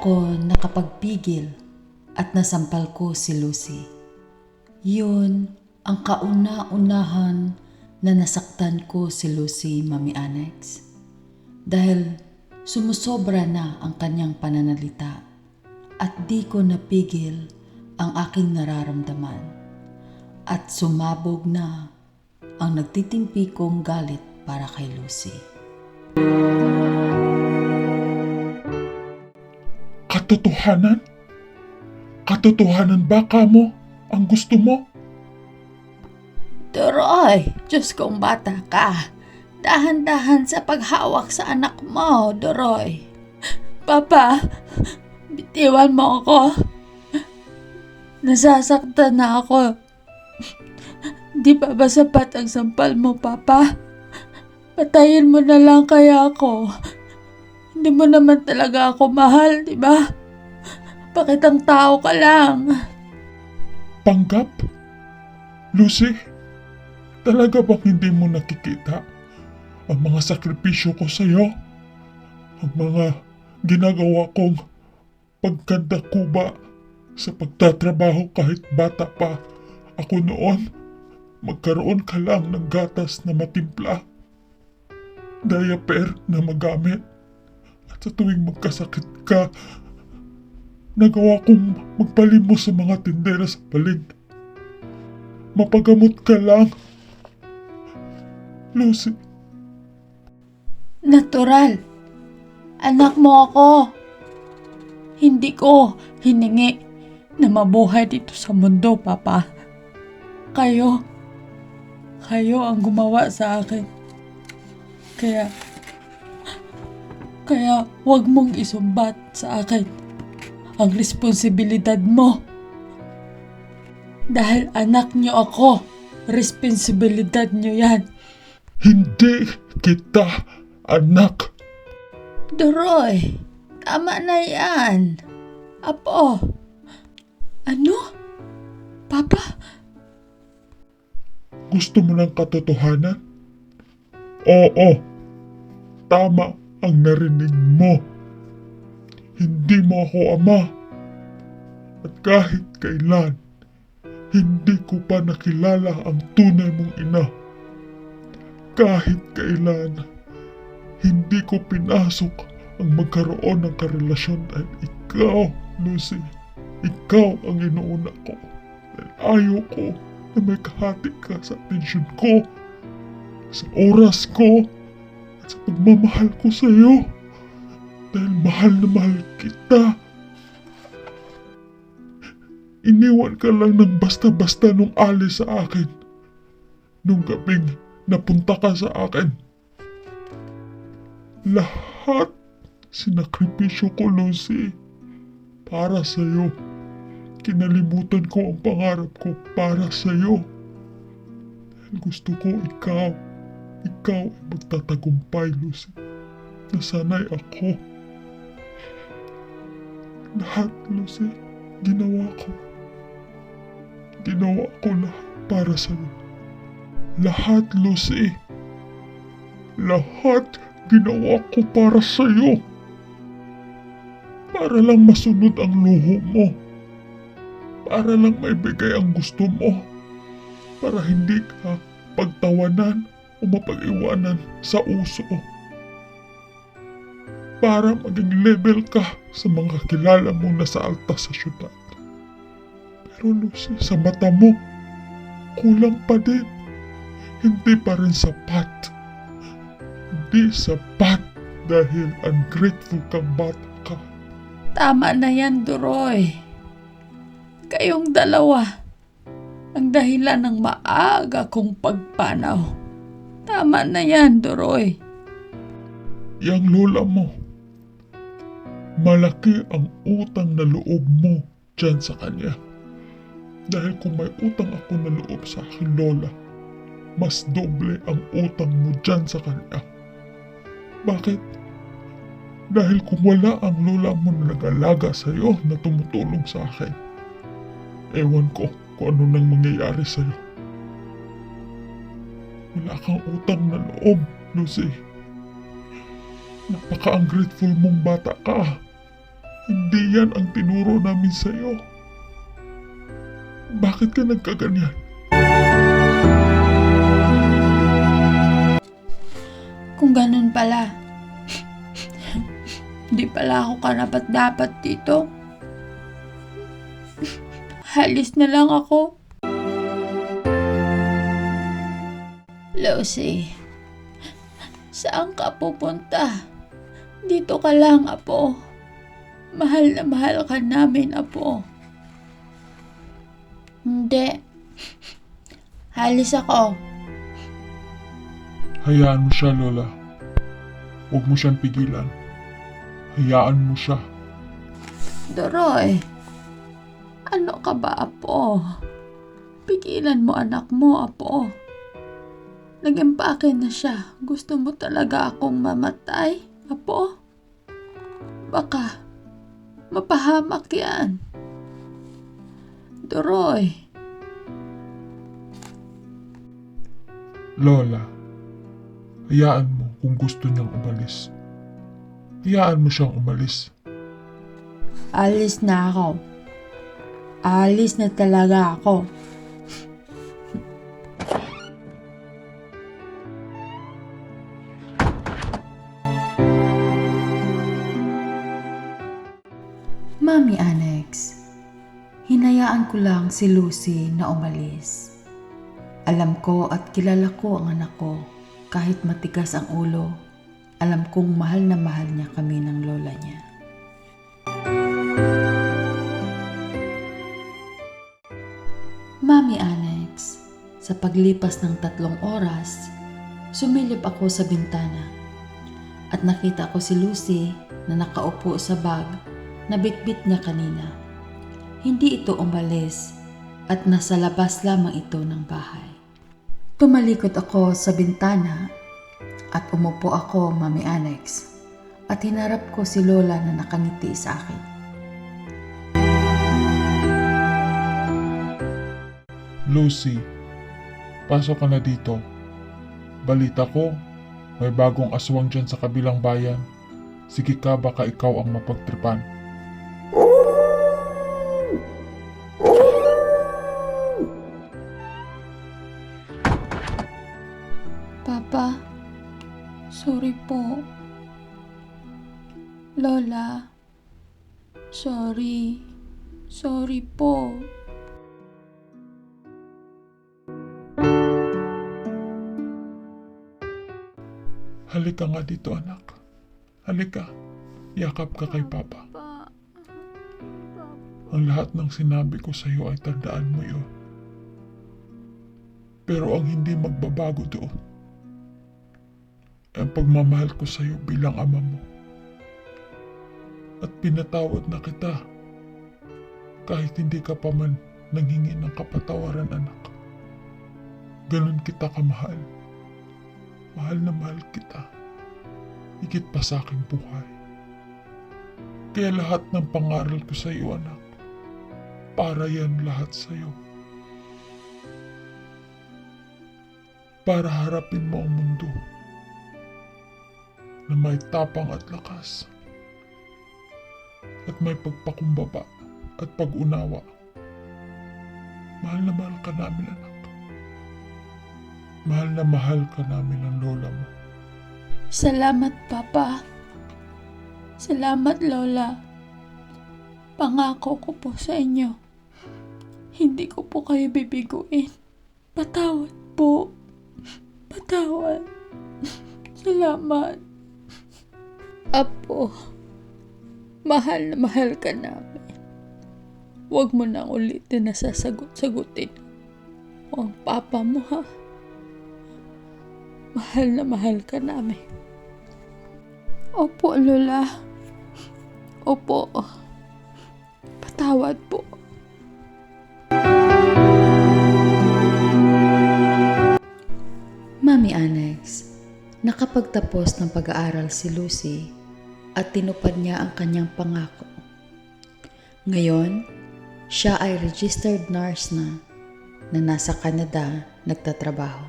ako nakapagpigil at nasampal ko si Lucy. Yun ang kauna-unahan na nasaktan ko si Lucy, Mami Annex. Dahil sumusobra na ang kanyang pananalita at di ko napigil ang aking nararamdaman. At sumabog na ang nagtitimpi kong galit para kay Lucy. Katotohanan? Katotohanan ba ka mo ang gusto mo? Doroy, Diyos kong bata ka. Dahan-dahan sa paghawak sa anak mo, Doroy. Papa, bitiwan mo ako. Nasasaktan na ako. Di pa ba sapat ang sampal mo, Papa? Patayin mo na lang kaya ako. Hindi mo naman talaga ako mahal, di ba? Pakitang tao ka lang. Panggap? Lucy, talaga bang hindi mo nakikita ang mga sakripisyo ko sa iyo? Ang mga ginagawa kong pagkanda kuba sa pagtatrabaho kahit bata pa ako noon? Magkaroon ka lang ng gatas na matimpla, diaper na magamit, at sa tuwing magkasakit ka, nagawa kong magpalimos sa mga tindera sa palig. Mapagamot ka lang. Lucy, Natural. Anak mo ako. Hindi ko hiningi na mabuhay dito sa mundo, Papa. Kayo, kayo ang gumawa sa akin. Kaya, kaya wag mong isumbat sa akin ang responsibilidad mo. Dahil anak niyo ako, responsibilidad niyo yan. hindi kita anak. Doroy, tama na yan. Apo. Ano? Papa? Gusto mo ng katotohanan? Oo, tama ang narinig mo. Hindi mo ako ama. At kahit kailan, hindi ko pa nakilala ang tunay mong ina. Kahit kailan, hindi ko pinasok ang magkaroon ng karelasyon dahil ikaw, Lucy, ikaw ang inuuna ko. Dahil ayaw ko na may kahati ka sa atensyon ko, sa oras ko, at sa pagmamahal ko sa iyo. Dahil mahal na mahal kita. Iniwan ka lang ng basta-basta nung alis sa akin. Nung gabing napunta ka sa akin. Lahat sinakripisyo ko, Lucy. Para sa'yo. Kinalimutan ko ang pangarap ko para sa'yo. Dahil gusto ko ikaw. Ikaw ay magtatagumpay, Lucy. Nasanay ako. Lahat, Lucy, ginawa ko. Ginawa ko lahat para sa'yo. Lahat, Lucy. Lahat ginawa ko para sa'yo. Para lang masunod ang luho mo. Para lang maibigay ang gusto mo. Para hindi ka pagtawanan o mapag-iwanan sa uso. Para maging level ka sa mga kilala mo na sa alta sa syudad. Pero Lucy, sa mata mo, kulang pa din. Hindi pa rin sapat. Hindi sapat dahil ungrateful kang bata ka. Tama na yan, Doroy. Kayong dalawa ang dahilan ng maaga kong pagpanaw. Tama na yan, Doroy. Yang lola mo, malaki ang utang na loob mo dyan sa kanya. Dahil kung may utang ako na loob sa akin lola, mas doble ang utang mo dyan sa kanya. Bakit? Dahil kung wala ang lola mo na nag-alaga sa iyo na tumutulong sa akin, ewan ko kung ano nang mangyayari sa iyo. Wala kang utang na loob, Lucy. Napaka-ungrateful mong bata ka. Hindi yan ang tinuro namin sa'yo. Bakit ka nagkaganyan? Kung ganun pala, di pala ako karapat dapat dito. Halis na lang ako. Lucy, saan ka pupunta? Dito ka lang, Apo. Mahal na mahal ka namin, Apo. Hindi. Halis ako. Hayaan mo siya, Lola. Huwag mo siyang pigilan. Hayaan mo siya. Doroy, ano ka ba, Apo? Pigilan mo anak mo, Apo. Nag-empake na siya. Gusto mo talaga akong mamatay, Apo? Baka mapahamak yan. Doroy, Lola, hayaan mo kung gusto niyang umalis. Hayaan mo siyang umalis. alis na ako. Alis na talaga ako. Mami Annex, hinayaan ko lang si Lucy na umalis. Alam ko at kilala ko ang anak ko. Kahit matigas ang ulo, alam kong mahal na mahal niya kami ng lola niya. Mami Annex, sa paglipas ng tatlong oras, sumilip ako sa bintana at nakita ko si Lucy na nakaupo sa bag na bitbit niya kanina. Hindi ito umalis at nasa labas lamang ito ng bahay. Tumalikod ako sa bintana at umupo ako, Mami Annex, at hinarap ko si Lola na nakangiti sa akin. Lucy, pasok ka na dito. Balita ko, may bagong aswang dyan sa kabilang bayan. Sige ka, baka ikaw ang mapagtripan. Po. Lola, sorry. Sorry po. Halika nga dito, anak. Halika. Yakap ka kay Papa. Pa, Ang lahat ng sinabi ko sa iyo ay tandaan mo yun. Pero ang hindi magbabago doon, ang pagmamahal ko sa iyo bilang ama mo. At pinatawad na kita kahit hindi ka pa man nanghingi ng kapatawaran anak. Ganon kita kamahal. Mahal na mahal kita. Higit pa sa aking buhay. Kaya lahat ng pangaral ko sa iyo anak, para yan lahat sa iyo. Para harapin mo ang mundo na may tapang at lakas at may pagpakumbaba at pag-unawa. Mahal na mahal ka namin anak. Mahal na mahal ka namin ng lola mo. Salamat, Papa. Salamat, Lola. Pangako ko po sa inyo. Hindi ko po kayo bibiguin. Patawad po. Patawad. Salamat. Apo, mahal na mahal ka namin. Huwag mo nang ulitin na sasagot-sagutin mo ang papa mo, ha? Mahal na mahal ka namin. Opo, Lola. Opo. Patawad po. Mami Annex, nakapagtapos ng pag-aaral si Lucy at tinupad niya ang kanyang pangako. Ngayon, siya ay registered nurse na na nasa Canada nagtatrabaho.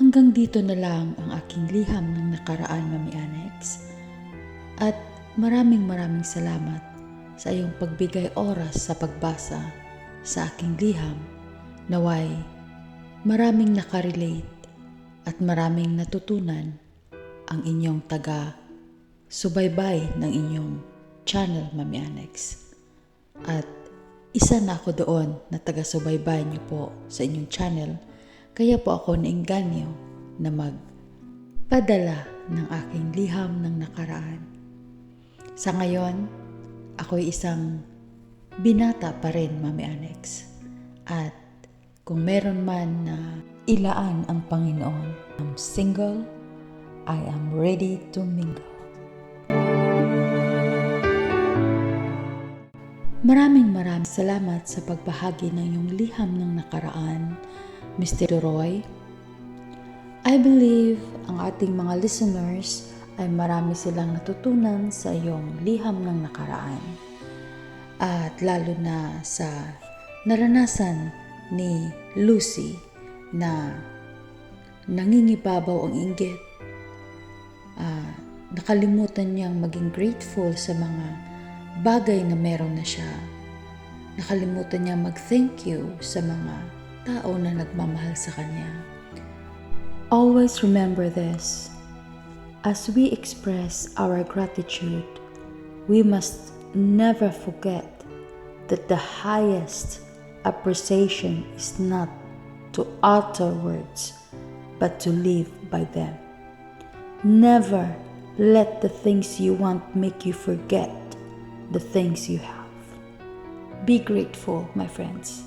Hanggang dito na lang ang aking liham ng nakaraan, Mami Annex. At maraming maraming salamat sa iyong pagbigay oras sa pagbasa sa aking liham. Naway, maraming nakarelate at maraming natutunan ang inyong taga subaybay ng inyong channel, Mami Annex. At isa na ako doon na taga-subaybay niyo po sa inyong channel. Kaya po ako nainganyo na magpadala ng aking liham ng nakaraan. Sa ngayon, ako'y isang binata pa rin, Mami Annex. At kung meron man na ilaan ang Panginoon, I'm single, I am ready to mingle. Maraming maraming salamat sa pagbahagi ng iyong liham ng nakaraan, Mr. Roy. I believe ang ating mga listeners ay marami silang natutunan sa iyong liham ng nakaraan. At lalo na sa naranasan ni Lucy na nangingibabaw ang inggit. Ah, nakalimutan niyang maging grateful sa mga bagay na meron na siya. Nakalimutan niya mag-thank you sa mga tao na nagmamahal sa kanya. Always remember this. As we express our gratitude, we must never forget that the highest appreciation is not to utter words, but to live by them. Never let the things you want make you forget the things you have. Be grateful, my friends,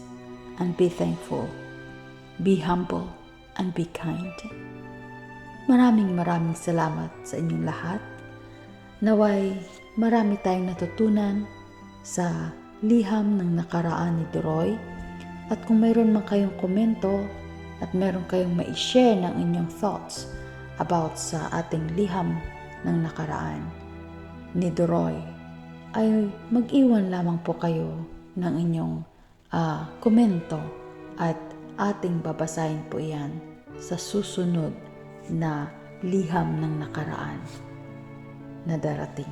and be thankful. Be humble and be kind. Maraming maraming salamat sa inyong lahat. Naway marami tayong natutunan sa liham ng nakaraan ni Doroy. At kung mayroon man kayong komento at mayroon kayong ma-share ng inyong thoughts about sa ating liham ng nakaraan ni Doroy, ay mag-iwan lamang po kayo ng inyong ah, komento at ating babasahin po yan sa susunod na liham ng nakaraan na darating.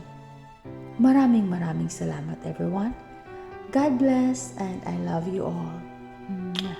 Maraming maraming salamat everyone. God bless and I love you all. Mwah.